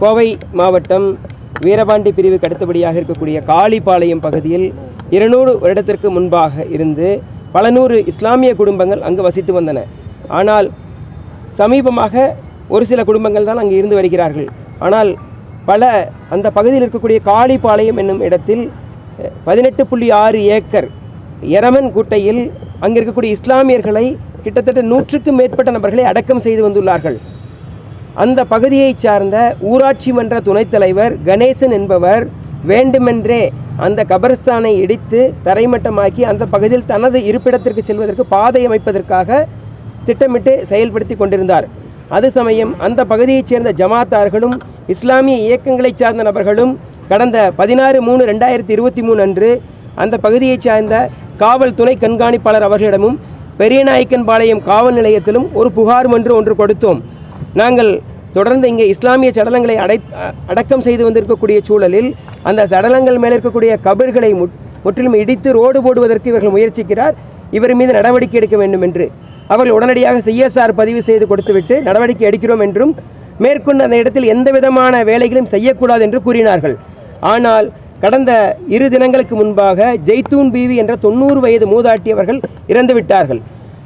கோவை மாவட்டம் வீரபாண்டி பிரிவுக்கு அடுத்தபடியாக இருக்கக்கூடிய காளிபாளையம் பகுதியில் இருநூறு வருடத்திற்கு முன்பாக இருந்து பல நூறு இஸ்லாமிய குடும்பங்கள் அங்கு வசித்து வந்தன. ஆனால் சமீபமாக ஒரு சில குடும்பங்கள் தான் அங்கு இருந்து வருகிறார்கள். ஆனால் பல அந்த பகுதியில் இருக்கக்கூடிய காளிபாளையம் என்னும் இடத்தில் பதினெட்டு புள்ளி ஆறு ஏக்கர் எரமன் குட்டையில் அங்கே இருக்கக்கூடிய இஸ்லாமியர்களை கிட்டத்தட்ட நூற்றுக்கும் மேற்பட்ட நபர்களை அடக்கம் செய்து வந்துள்ளார்கள். அந்த பகுதியைச் சார்ந்த ஊராட்சி மன்ற துணைத் தலைவர் கணேசன் என்பவர் வேண்டுமென்றே அந்த கபர்ஸ்தானை இடித்து தரைமட்டமாக்கி அந்த பகுதியில் தனது இருப்பிடத்திற்கு செல்வதற்கு பாதை அமைப்பதற்காக திட்டமிட்டு செயல்படுத்தி கொண்டிருந்தார். அது சமயம் அந்த பகுதியைச் சேர்ந்த ஜமாத்தார்களும் இஸ்லாமிய இயக்கங்களைச் சார்ந்த நபர்களும் கடந்த பதினாறு மூணு ரெண்டாயிரத்தி இருபத்தி மூணு அன்று அந்த பகுதியைச் சார்ந்த காவல் துணை கண்காணிப்பாளர் அவர்களிடமும் பெரியநாயக்கன்பாளையம் காவல் நிலையத்திலும் ஒரு புகார் மன்று ஒன்று கொடுத்தோம். நாங்கள் தொடர்ந்து இங்கே இஸ்லாமிய சடலங்களை அடை அடக்கம் செய்து வந்திருக்கக்கூடிய சூழலில் அந்த சடலங்கள் மேலே இருக்கக்கூடிய கபர்களை முட்- முற்றிலும் இடித்து ரோடு போடுவதற்கு இவர்கள் முயற்சிக்கிறார். இவர் மீது நடவடிக்கை எடுக்க வேண்டும் என்று. அவர்கள் உடனடியாக சிஎஸ்ஆர் பதிவு செய்து கொடுத்துவிட்டு நடவடிக்கை எடுக்கிறோம் என்றும் மேற்கொண்டு அந்த இடத்தில் எந்த விதமான வேலைகளும் செய்யக்கூடாது என்று கூறினார்கள். ஆனால் கடந்த இரு தினங்களுக்கு முன்பாக ஜெய்தூன் பீவி என்ற தொண்ணூறு வயது மூதாட்டி அவர்கள்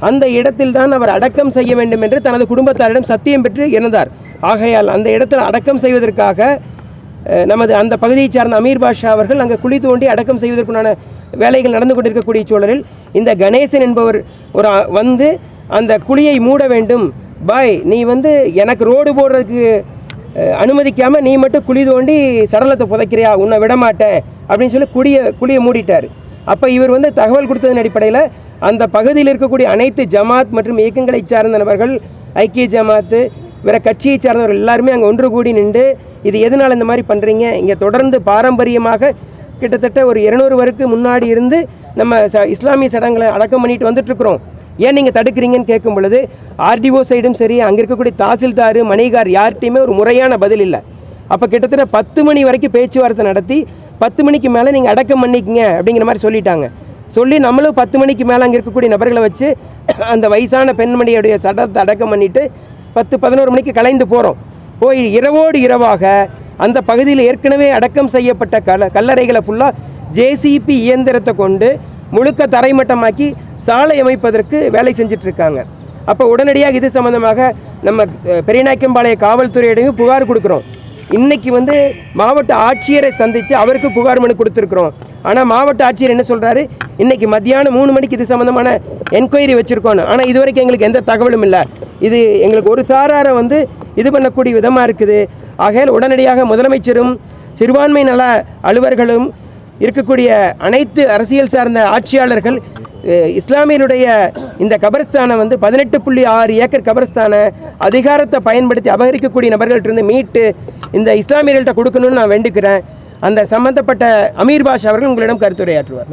அந்த இடத்தில்தான் அவர் அடக்கம் செய்ய வேண்டும் என்று தனது குடும்பத்தாரிடம் சத்தியம் பெற்று இறந்தார். ஆகையால் அந்த இடத்தில் அடக்கம் செய்வதற்காக நமது அந்த பகுதியைச் சார்ந்த அமீர் பாஷா அவர்கள் அங்கே குழி தோண்டி அடக்கம் செய்வதற்குண்டான வேலைகள் நடந்து கொண்டிருக்கக்கூடிய சூழலில் இந்த கணேசன் என்பவர் ஒரு வந்து அந்த குழியை மூட வேண்டும். பாய் நீ வந்து எனக்கு ரோடு போடுறதுக்கு அனுமதிக்காமல் நீ மட்டும் குழி தோண்டி சடலத்தை புதைக்கிறியா? உன்னை விடமாட்டேன். அப்படின்னு சொல்லி குழியை குழியை மூடிட்டார். அப்போ இவர் வந்து தகவல் கொடுத்ததன் அடிப்படையில் அந்த பகுதியில் இருக்கக்கூடிய அனைத்து ஜமாத் மற்றும் இயக்கங்களை சார்ந்த நபர்கள் ஐக்கிய ஜமாத்து வேறு கட்சியை சார்ந்தவர்கள் எல்லாருமே அங்கே ஒன்று கூடி நின்று இது எதனால் இந்த மாதிரி பண்ணுறீங்க இங்கே தொடர்ந்து பாரம்பரியமாக கிட்டத்தட்ட ஒரு இருநூறு வருக்கு முன்னாடி இருந்து நம்ம ச இஸ்லாமிய சடங்களை அடக்கம் பண்ணிட்டு வந்துட்டுருக்குறோம். ஏன் நீங்கள் தடுக்கிறீங்கன்னு கேட்கும் பொழுது ஆர்டிஓ சைடும் சரி அங்கே இருக்கக்கூடிய தாசில்தார் மணிகார் யார்கிட்டையுமே ஒரு முறையான பதில் இல்லை. அப்போ கிட்டத்தட்ட பத்து மணி வரைக்கும் பேச்சுவார்த்தை நடத்தி பத்து மணிக்கு மேலே நீங்கள் அடக்கம் பண்ணிக்கங்க அப்படிங்கிற மாதிரி சொல்லிட்டாங்க. சொல்லி நம்மளும் பத்து மணிக்கு மேலே அங்கே இருக்கக்கூடிய நபர்களை வச்சு அந்த வயசான பெண்மணியுடைய சடத்தை அடக்கம் பண்ணிட்டு பத்து பதினோரு மணிக்கு கலைந்து போகிறோம் போய் இரவோடு இரவாக அந்த பகுதியில் ஏற்கனவே அடக்கம் செய்யப்பட்ட கல கல்லறைகளை ஃபுல்லாக ஜேசிபி இயந்திரத்தை கொண்டு முழுக்க தரைமட்டமாக்கி சாலை அமைப்பதற்கு வேலை செஞ்சிட்ருக்காங்க. அப்போ உடனடியாக இது சம்பந்தமாக நம்ம பெரியநாயக்கம்பாளைய காவல்துறையிடையும் புகார் கொடுக்குறோம். இன்னைக்கு வந்து மாவட்ட ஆட்சியரை சந்தித்து அவருக்கு புகார் மனு கொடுத்துருக்குறோம். ஆனால் மாவட்ட ஆட்சியர் என்ன சொல்கிறாரு இன்னைக்கு மத்தியானம் மூணு மணிக்கு இது சம்மந்தமான என்கொயரி வச்சுருக்கோம் ஆனால் இது வரைக்கும் எங்களுக்கு எந்த தகவலும் இல்லை. இது எங்களுக்கு ஒரு சாராரை வந்து இது பண்ணக்கூடிய விதமாக இருக்குது. ஆகையால் உடனடியாக முதலமைச்சரும் சிறுபான்மை நல அலுவலர்களும் இருக்கக்கூடிய அனைத்து அரசியல் சார்ந்த ஆட்சியாளர்கள் இஸ்லாமியனுடைய இஸ்லாமியருடைய இந்த கபரஸ்தானை வந்து பதினெட்டு புள்ளி ஆறு ஏக்கர் கபர்ஸ்தானை அதிகாரத்தை பயன்படுத்தி அபகரிக்கக்கூடிய நபர்கள்ட்ட இருந்து மீட்டு இந்த இஸ்லாமியர்கள்ட்ட கொடுக்கணும்னு நான் வேண்டிக்கிறேன். அந்த சம்பந்தப்பட்ட அமீர் பாஷா அவர்கள் உங்களிடம் கருத்துரையாற்றுவார்.